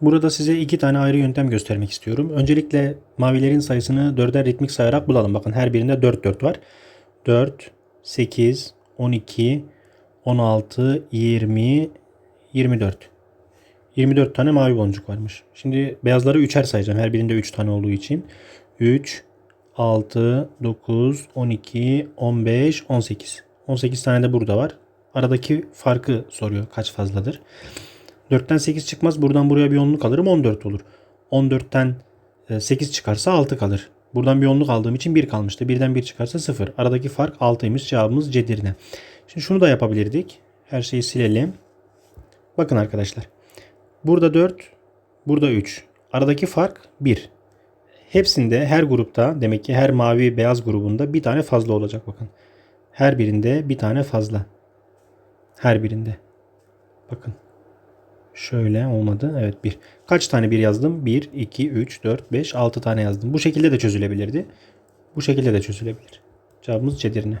Burada size iki tane ayrı yöntem göstermek istiyorum. Öncelikle mavilerin sayısını dörder ritmik sayarak bulalım. Bakın her birinde 4 4 var. 4, 8, 12, 16, 20, 24. 24 tane mavi boncuk varmış. Şimdi beyazları üçer sayacağım. Her birinde 3 tane olduğu için. 3, 6, 9, 12, 15, 18. 18 tane de burada var. Aradaki farkı soruyor. Kaç fazladır? 4'ten 8 çıkmaz. Buradan buraya bir onluk alırım. 14 olur. 14'ten 8 çıkarsa 6 kalır. Buradan bir onluk aldığım için 1 kalmıştı. 1'den 1 çıkarsa 0. Aradaki fark 6'ymış. Cevabımız Cedirne. Şimdi şunu da yapabilirdik. Her şeyi silelim. Bakın arkadaşlar. Burada 4, burada 3. Aradaki fark 1. Hepsinde her grupta demek ki her mavi beyaz grubunda bir tane fazla olacak bakın. Her birinde bir tane fazla. Her birinde. Bakın. Şöyle olmadı. Evet 1. Kaç tane bir yazdım? 1, 2, 3, 4, 5, 6 tane yazdım. Bu şekilde de çözülebilirdi. Bu şekilde de çözülebilir. Cevabımız Cedirne.